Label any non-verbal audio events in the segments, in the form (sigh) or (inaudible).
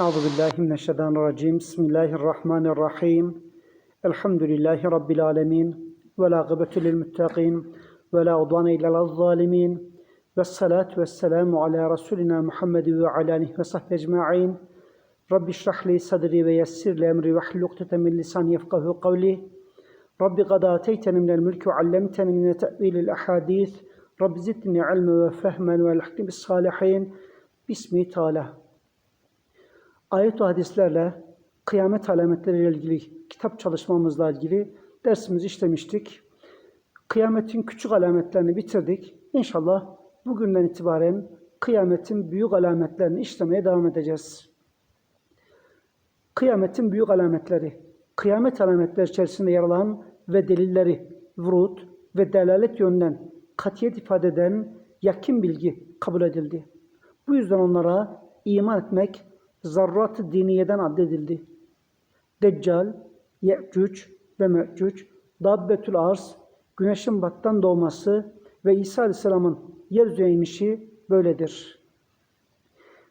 أعوذ بالله من الشيطان الرجيم. بسم الله الرحمن الرحيم. الحمد لله رب العالمين ولا غبة للمتقين ولا عضوان إلا الظالمين والصلاة والسلام على رسولنا محمد وعلى آله وصحبه أجمعين. رب اشرح لي صدري ويسر لي أمري واحلل عقدة من لساني يفقه قولي. رب قد آتيتني من الملك وعلمتني من تأويل الأحاديث. رب زدني علما وفهما والحكم بالصالحين. بسم تعالى Ayet hadislerle kıyamet alametleriyle ilgili kitap çalışmamızla ilgili dersimizi işlemiştik. Kıyametin küçük alametlerini bitirdik. İnşallah bugünden itibaren kıyametin büyük alametlerini işlemeye devam edeceğiz. Kıyametin büyük alametleri, kıyamet alametleri içerisinde yer alan ve delilleri, vurut ve delalet yönünden katiyet ifade eden yakin bilgi kabul edildi. Bu yüzden onlara iman etmek zarrat-ı diniyeden addedildi. Deccal, Ye'cüc ve Me'cüc, Dabbetül Arz, güneşin battan doğması ve İsa Aleyhisselam'ın yeryüzüne inişi böyledir.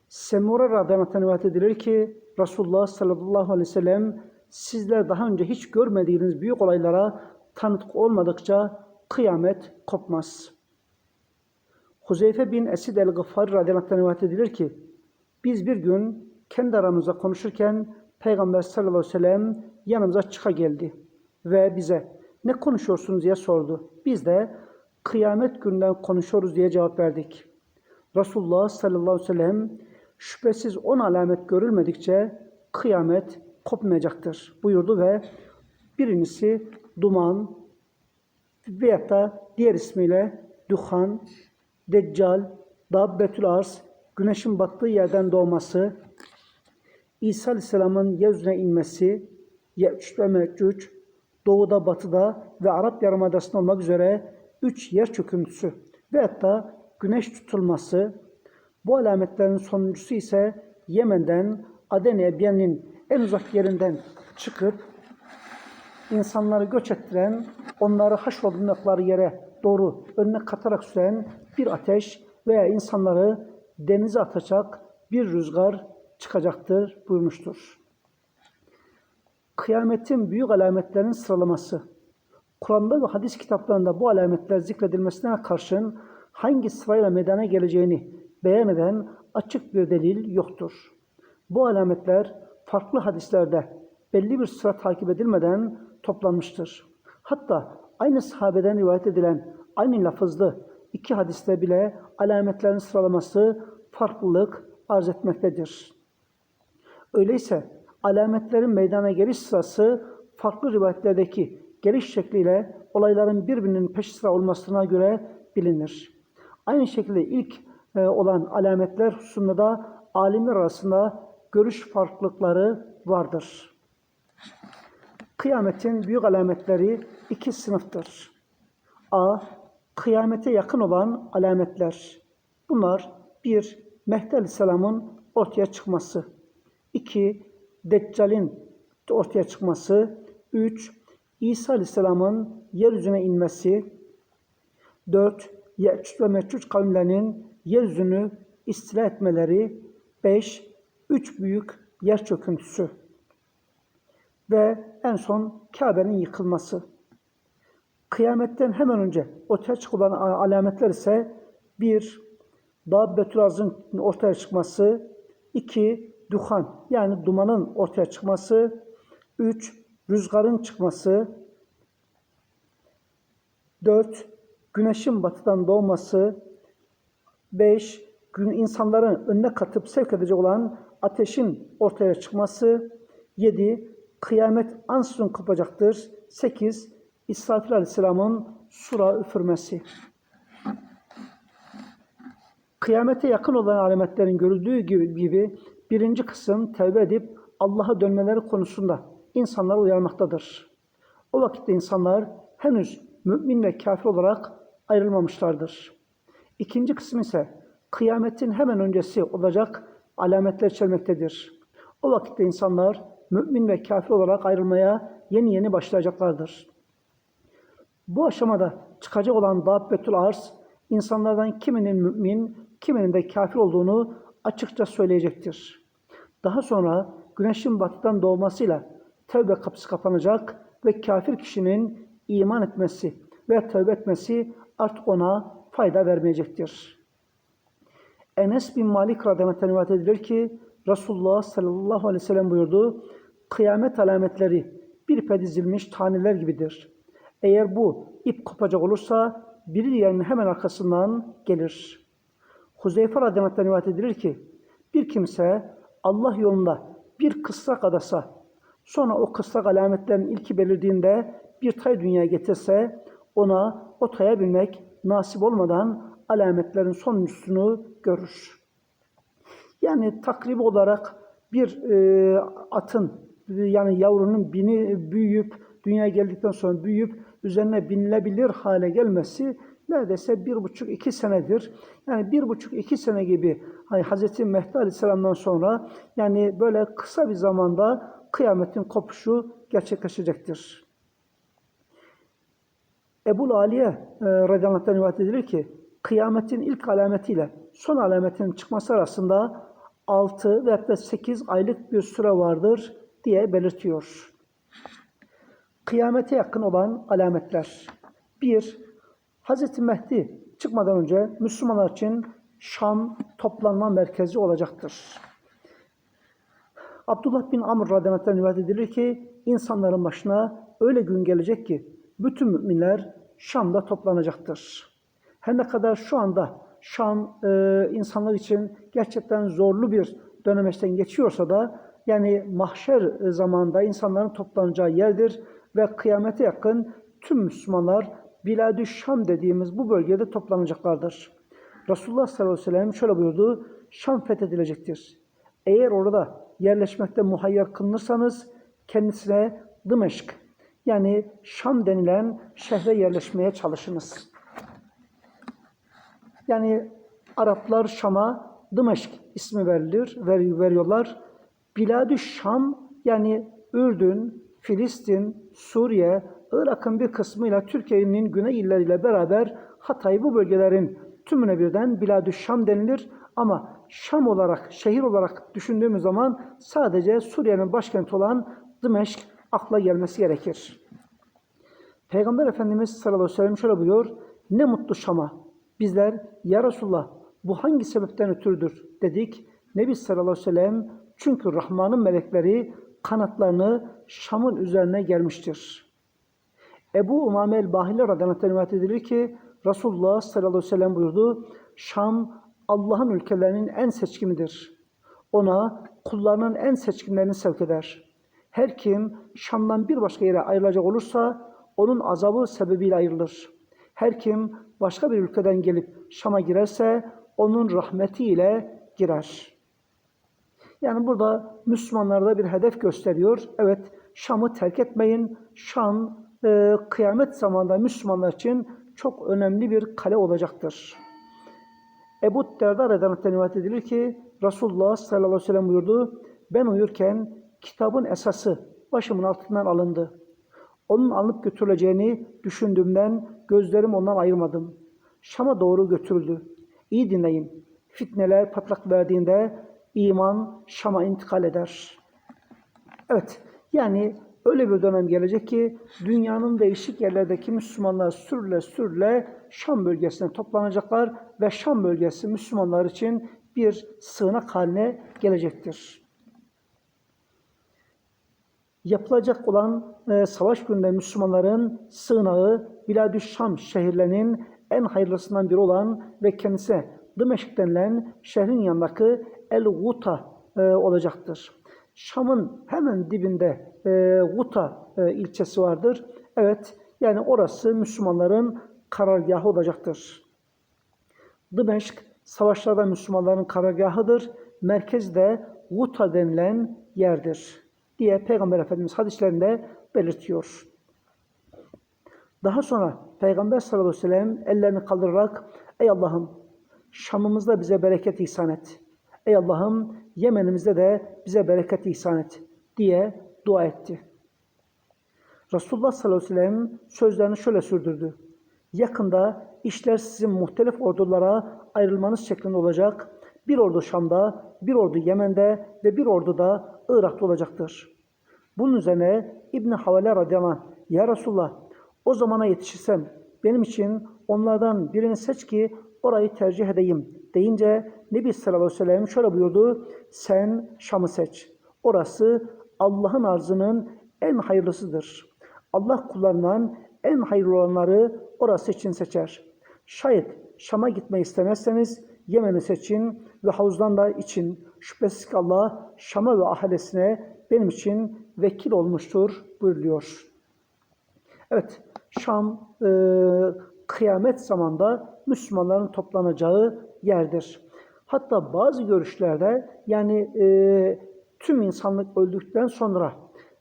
Semura radıyallahu rivayet edilir ki Resulullah sallallahu aleyhi ve sellem sizler daha önce hiç görmediğiniz büyük olaylara tanık olmadıkça kıyamet kopmaz. Huzeyfe bin Esid el-Gıffar radıyallahu rivayet edilir ki biz bir gün kendi aramızda konuşurken Peygamber sallallahu aleyhi ve sellem yanımıza çıka geldi ve bize ne konuşuyorsunuz diye sordu. Biz de kıyamet günden konuşuyoruz diye cevap verdik. Resulullah sallallahu aleyhi ve sellem şüphesiz on alamet görülmedikçe kıyamet kopmayacaktır buyurdu ve birincisi duman veyahut da diğer ismiyle duhan, deccal, dabbetül arz, güneşin battığı yerden doğması, İsa Aleyhisselam'ın yeryüzüne inmesi, Ye'cüc ve Me'cüc, doğuda, batıda ve Arap Yarımadası'nda olmak üzere üç yer çöküntüsü ve hatta güneş tutulması, bu alametlerin sonuncusu ise Yemen'den Aden Ebyen'in en uzak yerinden çıkıp insanları göç ettiren, onları haşrolundukları yere doğru önüne katarak süren bir ateş veya insanları denize atacak bir rüzgar çıkacaktır buyurmuştur. Kıyametin büyük alametlerinin sıralaması. Kur'an'da ve hadis kitaplarında bu alametler zikredilmesine karşın hangi sırayla meydana geleceğini beyan eden açık bir delil yoktur. Bu alametler farklı hadislerde belli bir sıra takip edilmeden toplanmıştır. Hatta aynı sahabeden rivayet edilen aynı lafızlı iki hadiste bile alametlerin sıralaması farklılık arz etmektedir. Öyleyse alametlerin meydana geliş sırası farklı rivayetlerdeki geliş şekliyle olayların birbirinin peş sıra olmasına göre bilinir. Aynı şekilde ilk e, olan alametler hususunda da alimler arasında görüş farklılıkları vardır. Kıyametin büyük alametleri iki sınıftır. A. Kıyamete yakın olan alametler. Bunlar bir, Mehdi Aleyhisselam'ın ortaya çıkması. 2. Deccal'in ortaya çıkması. 3. İsa Aleyhisselam'ın yeryüzüne inmesi. 4. Ye'cüc ve Me'cüc kavimlerinin yeryüzünü istila etmeleri. 5. Üç büyük yer çöküntüsü. Ve en son Kabe'nin yıkılması. Kıyametten hemen önce ortaya çıkılan alametler ise bir, Dabbetül Arz'ın ortaya çıkması, iki, duhan yani dumanın ortaya çıkması, üç, rüzgarın çıkması, dört, güneşin batıdan doğması, beş, gün insanların önüne katıp sevk edecek olan ateşin ortaya çıkması, yedi, kıyamet ansızın kopacaktır, sekiz, İsrafil Aleyhisselam'ın sura üfürmesi. Kıyamete yakın olan alametlerin görüldüğü gibi birinci kısım tevbe edip Allah'a dönmeleri konusunda insanları uyarmaktadır. O vakitte insanlar henüz mümin ve kafir olarak ayrılmamışlardır. İkinci kısım ise kıyametin hemen öncesi olacak alametler içermektedir. O vakitte insanlar mümin ve kafir olarak ayrılmaya yeni yeni başlayacaklardır. Bu aşamada çıkacak olan Dabbetül Arz, insanlardan kiminin mümin, kiminin de kafir olduğunu açıkça söyleyecektir. Daha sonra güneşin batıdan doğmasıyla tövbe kapısı kapanacak ve kafir kişinin iman etmesi ve tövbe etmesi artık ona fayda vermeyecektir. Enes bin Malik radıyallahu rivayet edilir ki Resulullah sallallahu aleyhi ve sellem buyurdu. Kıyamet alametleri bir ipe dizilmiş taneler gibidir. Eğer bu ip kopacak olursa biri diğerinin hemen arkasından gelir. Huzeyfe radıyallahu rivayet edilir ki bir kimse Allah yolunda bir kısrak adasa sonra o kısrak alametlerin ilki belirdiğinde bir tay dünyaya getirse ona o taya binmek nasip olmadan alametlerin sonuncusunu görür. Yani takribi olarak bir e, atın yani yavrunun bini büyüyüp dünyaya geldikten sonra büyüyüp üzerine binilebilir hale gelmesi neredeyse bir buçuk iki senedir. Yani bir buçuk iki sene gibi hani Hz. Mehdi Aleyhisselam'dan sonra yani böyle kısa bir zamanda kıyametin kopuşu gerçekleşecektir. Ebu Aliye e, radıyallahu rivayet edilir ki kıyametin ilk alametiyle son alametinin çıkması arasında 6 ve hatta 8 aylık bir süre vardır diye belirtiyor. Kıyamete yakın olan alametler. 1. Hz. Mehdi çıkmadan önce Müslümanlar için Şam toplanma merkezi olacaktır. Abdullah bin Amr radıyallahu rivayet edilir ki insanların başına öyle gün gelecek ki bütün müminler Şam'da toplanacaktır. Her ne kadar şu anda Şam e, insanlar için gerçekten zorlu bir dönemeçten geçiyorsa da yani mahşer zamanında insanların toplanacağı yerdir ve kıyamete yakın tüm Müslümanlar Biladü Şam dediğimiz bu bölgede toplanacaklardır. Resulullah sallallahu aleyhi ve sellem şöyle buyurdu, Şam fethedilecektir. Eğer orada yerleşmekte muhayyer kılınırsanız kendisine Dımeşk yani Şam denilen şehre yerleşmeye çalışınız. Yani Araplar Şam'a Dımeşk ismi verilir, ver, veriyorlar. Biladü Şam yani Ürdün, Filistin, Suriye, Irak'ın bir kısmıyla Türkiye'nin güney illeriyle beraber Hatay bu bölgelerin tümüne birden Biladü Şam denilir. Ama Şam olarak, şehir olarak düşündüğümüz zaman sadece Suriye'nin başkenti olan Dımeşk akla gelmesi gerekir. Peygamber Efendimiz sallallahu aleyhi ve sellem şöyle buyuruyor. Ne mutlu Şam'a. Bizler ya Resulullah bu hangi sebepten ötürüdür dedik. Nebi sallallahu aleyhi ve sellem çünkü Rahman'ın melekleri kanatlarını Şam'ın üzerine gelmiştir. Ebu Umame el-Bahili radıyallahu rivayet edilir ki Resulullah sallallahu aleyhi ve sellem buyurdu. Şam Allah'ın ülkelerinin en seçkinidir. Ona kullarının en seçkinlerini sevk eder. Her kim Şam'dan bir başka yere ayrılacak olursa onun azabı sebebiyle ayrılır. Her kim başka bir ülkeden gelip Şam'a girerse onun rahmetiyle girer. Yani burada Müslümanlarda bir hedef gösteriyor. Evet Şam'ı terk etmeyin. Şam e, kıyamet zamanında Müslümanlar için çok önemli bir kale olacaktır. Ebu Derda radıyallahu rivayet edilir ki Resulullah sallallahu aleyhi ve sellem buyurdu. Ben uyurken kitabın esası başımın altından alındı. Onun alınıp götürüleceğini düşündüğümden gözlerim ondan ayırmadım. Şam'a doğru götürüldü. İyi dinleyin. Fitneler patlak verdiğinde iman Şam'a intikal eder. Evet, yani öyle bir dönem gelecek ki dünyanın değişik yerlerdeki Müslümanlar sürüle sürüle Şam bölgesine toplanacaklar ve Şam bölgesi Müslümanlar için bir sığınak haline gelecektir. Yapılacak olan e, savaş gününde Müslümanların sığınağı Biladü Şam şehirlerinin en hayırlısından biri olan ve kendisi Dımeşk denilen şehrin yanındaki El-Guta e, olacaktır. Şam'ın hemen dibinde e, Guta e, ilçesi vardır. Evet, yani orası Müslümanların karargahı olacaktır. Dımeşk, savaşlarda Müslümanların karargahıdır. Merkezde Guta denilen yerdir diye Peygamber Efendimiz hadislerinde belirtiyor. Daha sonra Peygamber sallallahu aleyhi ve sellem ellerini kaldırarak Ey Allah'ım Şam'ımızda bize bereket ihsan et. Ey Allah'ım Yemen'imizde de bize bereket ihsan et diye dua etti. Resulullah sallallahu aleyhi ve sellem sözlerini şöyle sürdürdü. Yakında işler sizin muhtelif ordulara ayrılmanız şeklinde olacak. Bir ordu Şam'da, bir ordu Yemen'de ve bir ordu da Irak'ta olacaktır. Bunun üzerine İbn Havale radıyallahu anh, Ya Resulullah o zamana yetişirsem benim için onlardan birini seç ki orayı tercih edeyim deyince Nebi sallallahu aleyhi ve sellem şöyle buyurdu. Sen Şam'ı seç. Orası Allah'ın arzının en hayırlısıdır. Allah kullarından en hayırlı olanları orası için seçer. Şayet Şam'a gitmeyi istemezseniz Yemen'i seçin ve havuzdan da için. Şüphesiz ki Allah Şam'a ve ahalesine benim için vekil olmuştur buyuruyor. Evet, Şam e, kıyamet zamanda Müslümanların toplanacağı yerdir. Hatta bazı görüşlerde yani e, tüm insanlık öldükten sonra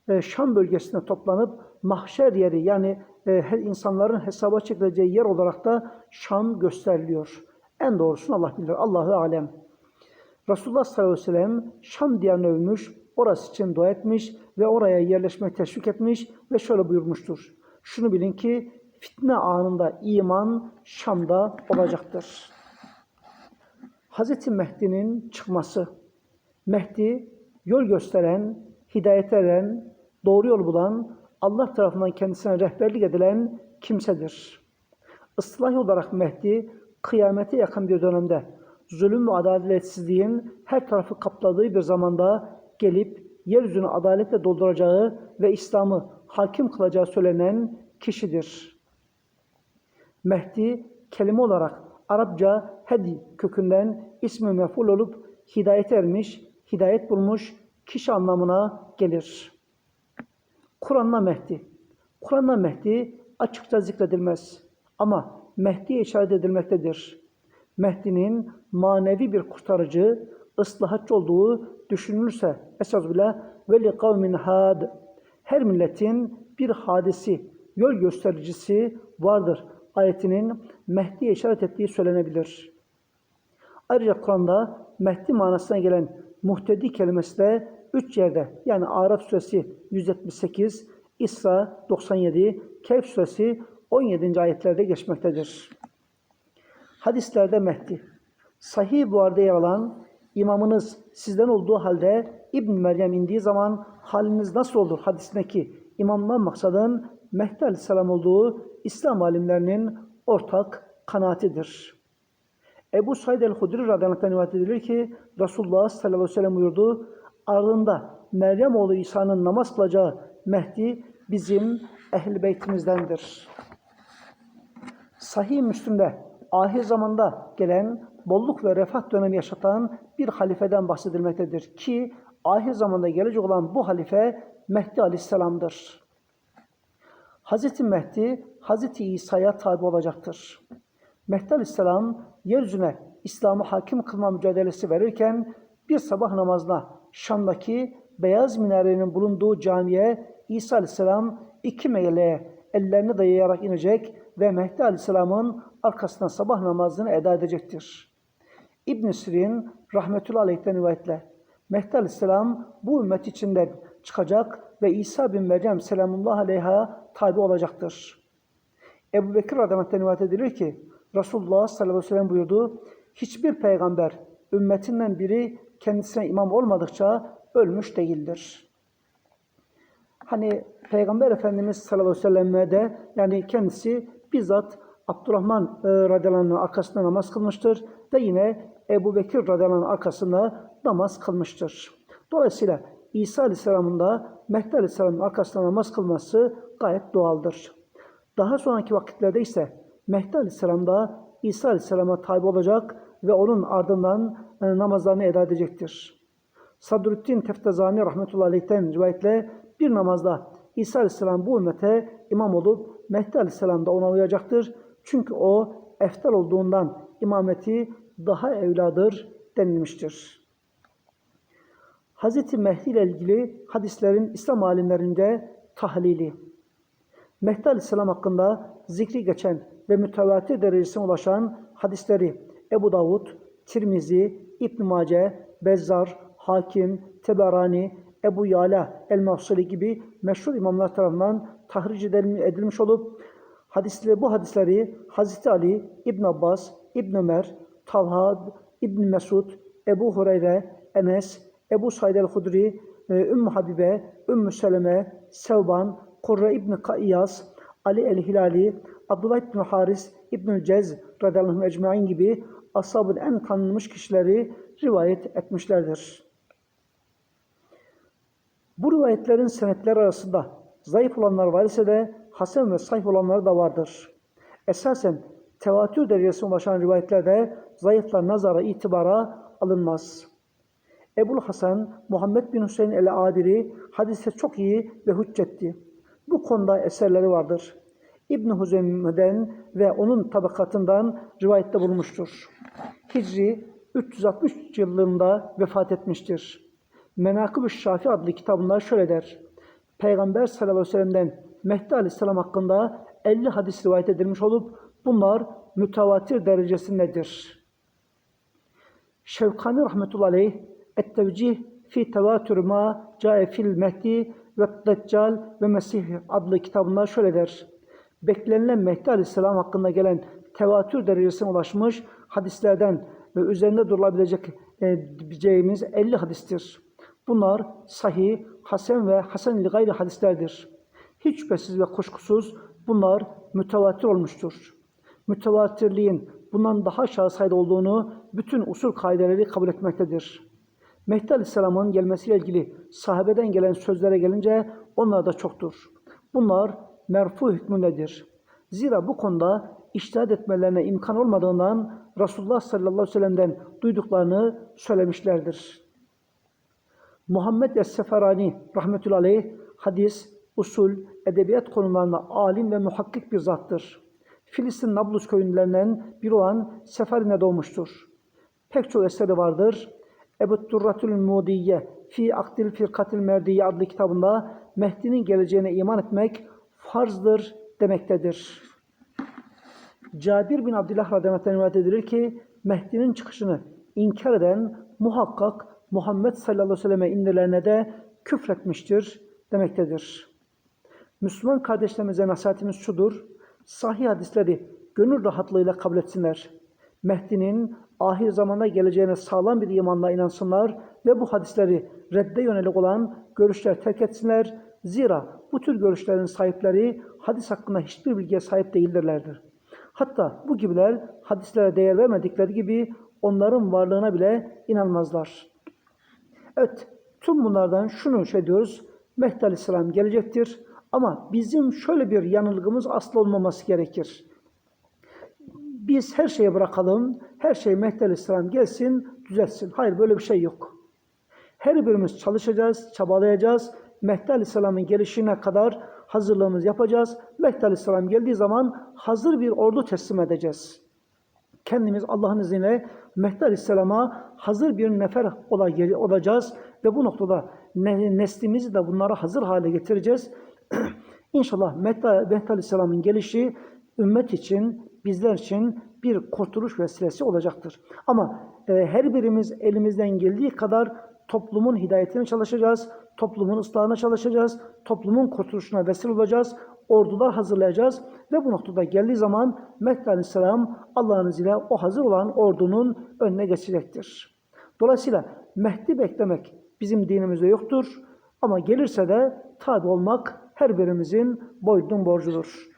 e, Şam bölgesine toplanıp mahşer yeri yani e, insanların hesaba çekileceği yer olarak da Şam gösteriliyor. En doğrusunu Allah bilir. Allahu alem. Resulullah sallallahu aleyhi ve sellem Şam diyarını övmüş, orası için dua etmiş ve oraya yerleşmeyi teşvik etmiş ve şöyle buyurmuştur. Şunu bilin ki fitne anında iman Şam'da olacaktır. Hz. Mehdi'nin çıkması. Mehdi yol gösteren, hidayet eden, doğru yol bulan, Allah tarafından kendisine rehberlik edilen kimsedir. Islahi olarak Mehdi kıyamete yakın bir dönemde zulüm ve adaletsizliğin her tarafı kapladığı bir zamanda gelip yeryüzünü adaletle dolduracağı ve İslam'ı hakim kılacağı söylenen kişidir. Mehdi kelime olarak Arapça hedi kökünden ismi meful olup hidayet ermiş, hidayet bulmuş kişi anlamına gelir. Kur'an'da Mehdi. Kur'an'da Mehdi açıkça zikredilmez ama Mehdi'ye işaret edilmektedir. Mehdi'nin manevi bir kurtarıcı, ıslahatçı olduğu düşünülürse esas bile ve li kavmin had her milletin bir hadisi, yol göstericisi vardır. Ayetinin Mehdi'ye işaret ettiği söylenebilir. Ayrıca Kur'an'da Mehdi manasına gelen muhtedi kelimesi de üç yerde yani Araf suresi 178, İsra 97, Kehf suresi 17. ayetlerde geçmektedir. Hadislerde Mehdi. Sahih bu arada yer alan imamınız sizden olduğu halde İbn Meryem indiği zaman haliniz nasıl olur hadisindeki imamdan maksadın Mehdi Aleyhisselam olduğu İslam alimlerinin ortak kanaatidir. Ebu Said el-Hudri radıyallahu rivayet edilir ki Resulullah sallallahu aleyhi ve sellem buyurdu. Ardında Meryem oğlu İsa'nın namaz kılacağı Mehdi bizim ehl beytimizdendir. Sahih Müslim'de ahir zamanda gelen bolluk ve refah dönemi yaşatan bir halifeden bahsedilmektedir ki ahir zamanda gelecek olan bu halife Mehdi Aleyhisselam'dır. Hz. Mehdi Hz. İsa'ya tabi olacaktır. Mehdi Aleyhisselam yeryüzüne İslam'ı hakim kılma mücadelesi verirken bir sabah namazına Şam'daki beyaz minarenin bulunduğu camiye İsa Aleyhisselam iki meleğe ellerini dayayarak inecek ve Mehdi Aleyhisselam'ın arkasından sabah namazını eda edecektir. İbn Sirin rahmetullahi aleyhten rivayetle Mehdi Aleyhisselam bu ümmet içinden çıkacak ve İsa bin Meryem selamullah aleyha tabi olacaktır. Ebu Bekir radıyallahu rivayet edilir ki Resulullah sallallahu aleyhi ve sellem buyurdu. Hiçbir peygamber ümmetinden biri kendisine imam olmadıkça ölmüş değildir. Hani Peygamber Efendimiz sallallahu aleyhi ve selleme de yani kendisi bizzat Abdurrahman e, radıyallahu anh'ın arkasında namaz kılmıştır ve yine Ebu Bekir radıyallahu anh'ın arkasında namaz kılmıştır. Dolayısıyla İsa aleyhisselamın da Mehdi aleyhisselamın arkasında namaz kılması gayet doğaldır. Daha sonraki vakitlerde ise Mehdi aleyhisselam da İsa aleyhisselama tabi olacak ve onun ardından e, namazlarını eda edecektir. Sadruddin Teftezani rahmetullahi aleyhten rivayetle bir namazda İsa aleyhisselam bu ümmete imam olup Mehdi aleyhisselam da ona uyacaktır. Çünkü o eftal olduğundan imameti daha evladır denilmiştir. Hz. Mehdi ile ilgili hadislerin İslam alimlerinde tahlili. Mehdi Aleyhisselam hakkında zikri geçen ve mütevatir derecesine ulaşan hadisleri Ebu Davud, Tirmizi, İbn Mace, Bezzar, Hakim, Teberani, Ebu Yala el-Mahsuli gibi meşhur imamlar tarafından tahric edilmiş olup hadisleri, bu hadisleri Hazreti Ali, İbn Abbas, İbn Ömer, Talha, İbn Mesud, Ebu Hureyre, Enes, Ebu Said el-Hudri, e, Ümmü Habibe, Ümmü Seleme, Sevban, Kurre İbni Kayyas, Ali el-Hilali, Abdullah İbni Haris, İbnül Cez radıyallahu ecmain gibi ashabın en tanınmış kişileri rivayet etmişlerdir. Bu rivayetlerin senetleri arasında zayıf olanlar var ise de hasen ve sahih olanları da vardır. Esasen tevatür derecesine ulaşan rivayetlerde zayıflar nazara itibara alınmaz. Ebul Hasan Muhammed bin Hüseyin el-Adili hadise çok iyi ve hüccetti. Bu konuda eserleri vardır. İbn Huzeyme'den ve onun tabakatından rivayette bulunmuştur. Hicri 363 yılında vefat etmiştir. Menakıb-ı Şafi adlı kitabında şöyle der. Peygamber sallallahu aleyhi ve sellem'den Mehdi aleyhisselam hakkında 50 hadis rivayet edilmiş olup bunlar mütevatir derecesindedir. Şevkani rahmetullahi aleyh Et-Tevcih fi tevatür ma cae fil mehdi ve deccal ve mesih adlı kitabında şöyle der. Beklenilen Mehdi aleyhisselam hakkında gelen tevatür derecesine ulaşmış hadislerden ve üzerinde durulabilecek e, diyeceğimiz 50 hadistir. Bunlar sahih, hasen ve hasen gayri hadislerdir. Hiç şüphesiz ve kuşkusuz bunlar mütevatir olmuştur. Mütevatirliğin bundan daha aşağı sayıda olduğunu bütün usul kaideleri kabul etmektedir. Mehdi Aleyhisselam'ın gelmesiyle ilgili sahabeden gelen sözlere gelince onlar da çoktur. Bunlar merfu hükmündedir. Zira bu konuda iştihad etmelerine imkan olmadığından Resulullah sallallahu aleyhi ve sellem'den duyduklarını söylemişlerdir. Muhammed Es-Seferani rahmetullahi aleyh hadis, usul, edebiyat konularında alim ve muhakkik bir zattır. Filistin Nablus köyünden biri olan Seferi'ne doğmuştur. Pek çok eseri vardır. Ebu Durratül Mudiye fi Akdil Firkatil Merdiye adlı kitabında Mehdi'nin geleceğine iman etmek farzdır demektedir. Cabir bin Abdullah radıyallahu rivayet edilir ki Mehdi'nin çıkışını inkar eden muhakkak Muhammed sallallahu aleyhi ve selleme indirilerine de küfretmiştir demektedir. Müslüman kardeşlerimize nasihatimiz şudur. Sahih hadisleri gönül rahatlığıyla kabul etsinler. Mehdi'nin ahir zamanda geleceğine sağlam bir imanla inansınlar ve bu hadisleri redde yönelik olan görüşler terk etsinler. Zira bu tür görüşlerin sahipleri hadis hakkında hiçbir bilgiye sahip değildirlerdir. Hatta bu gibiler hadislere değer vermedikleri gibi onların varlığına bile inanmazlar. Evet, tüm bunlardan şunu şey diyoruz. Mehdi Aleyhisselam gelecektir. Ama bizim şöyle bir yanılgımız asla olmaması gerekir. Biz her şeyi bırakalım, her şey Mehdi Aleyhisselam gelsin, düzeltsin. Hayır böyle bir şey yok. Her birimiz çalışacağız, çabalayacağız. Mehdi Aleyhisselam'ın gelişine kadar hazırlığımızı yapacağız. Mehdi Aleyhisselam geldiği zaman hazır bir ordu teslim edeceğiz. Kendimiz Allah'ın izniyle Mehdi Aleyhisselam'a hazır bir nefer olacağız ve bu noktada neslimizi de bunlara hazır hale getireceğiz. (clears throat) İnşallah Mehdi Aleyhisselam'ın gelişi ümmet için, bizler için bir kurtuluş vesilesi olacaktır. Ama e, her birimiz elimizden geldiği kadar toplumun hidayetine çalışacağız, toplumun ıslahına çalışacağız, toplumun kurtuluşuna vesile olacağız, ordular hazırlayacağız ve bu noktada geldiği zaman Mehdi Aleyhisselam Allah'ın izniyle o hazır olan ordunun önüne geçecektir. Dolayısıyla Mehdi beklemek bizim dinimizde yoktur ama gelirse de tabi olmak her birimizin boynunun borcudur.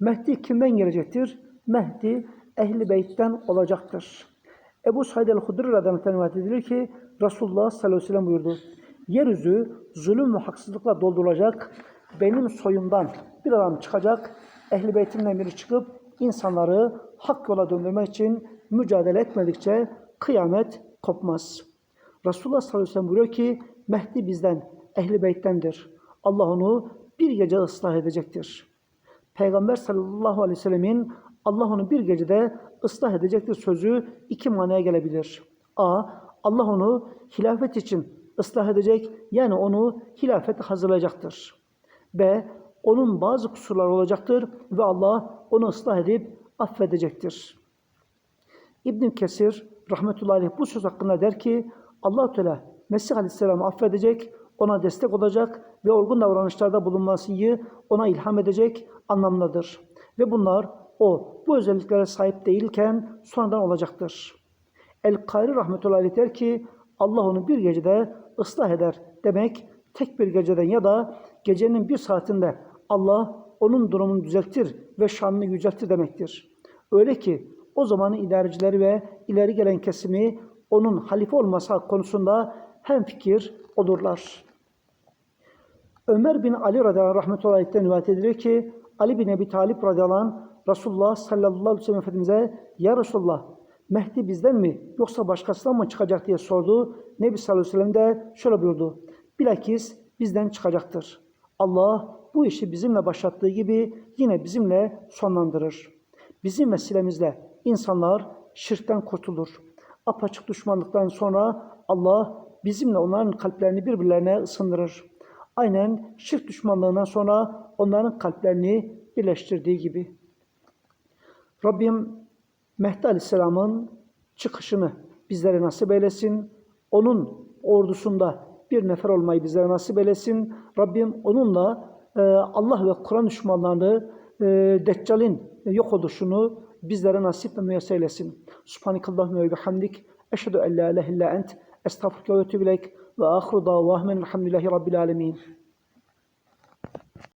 Mehdi kimden gelecektir? Mehdi ehli beytten olacaktır. Ebu Said el-Hudri radıyallahu rivayet edilir ki Resulullah sallallahu aleyhi ve sellem buyurdu. Yeryüzü zulüm ve haksızlıkla doldurulacak. Benim soyumdan bir adam çıkacak. Ehli beytimden biri çıkıp insanları hak yola döndürmek için mücadele etmedikçe kıyamet kopmaz. Resulullah sallallahu aleyhi ve sellem buyuruyor ki Mehdi bizden, ehli beyttendir. Allah onu bir gece ıslah edecektir. Peygamber sallallahu aleyhi ve sellemin Allah onu bir gecede ıslah edecektir sözü iki manaya gelebilir. A. Allah onu hilafet için ıslah edecek yani onu hilafete hazırlayacaktır. B. Onun bazı kusurları olacaktır ve Allah onu ıslah edip affedecektir. İbn Kesir rahmetullahi aleyh bu söz hakkında der ki allah Teala Mesih Aleyhisselam'ı affedecek, ona destek olacak ve olgun davranışlarda bulunmasıyı ona ilham edecek anlamındadır. Ve bunlar o bu özelliklere sahip değilken sonradan olacaktır. El-Kari rahmetullahi aleyh der ki Allah onu bir gecede ıslah eder. Demek tek bir geceden ya da gecenin bir saatinde Allah onun durumunu düzeltir ve şanını yüceltir demektir. Öyle ki o zamanın idarecileri ve ileri gelen kesimi onun halife olması konusunda hemfikir olurlar. Ömer bin Ali radıyallahu anh rahmetullahi aleyh'ten rivayet edilir ki Ali bin Ebi Talip radıyallahu anh Resulullah sallallahu aleyhi ve sellem Efendimiz'e Ya Resulullah Mehdi bizden mi yoksa başkasından mı çıkacak diye sordu. Nebi sallallahu aleyhi ve sellem de şöyle buyurdu. Bilakis bizden çıkacaktır. Allah bu işi bizimle başlattığı gibi yine bizimle sonlandırır. Bizim vesilemizle insanlar şirkten kurtulur. Apaçık düşmanlıktan sonra Allah bizimle onların kalplerini birbirlerine ısındırır. Aynen şirk düşmanlığından sonra onların kalplerini birleştirdiği gibi. Rabbim Mehdi Aleyhisselam'ın çıkışını bizlere nasip eylesin. Onun ordusunda bir nefer olmayı bizlere nasip eylesin. Rabbim onunla e, Allah ve Kur'an düşmanlarını e, Deccal'in yok oluşunu bizlere nasip ve müyesser eylesin. Subhanakallahümme ve bihamdik. Eşhedü en la ilahe illa ent. Estağfurullah ve etûbü وآخر دعواهم الحمد لله رب العالمين.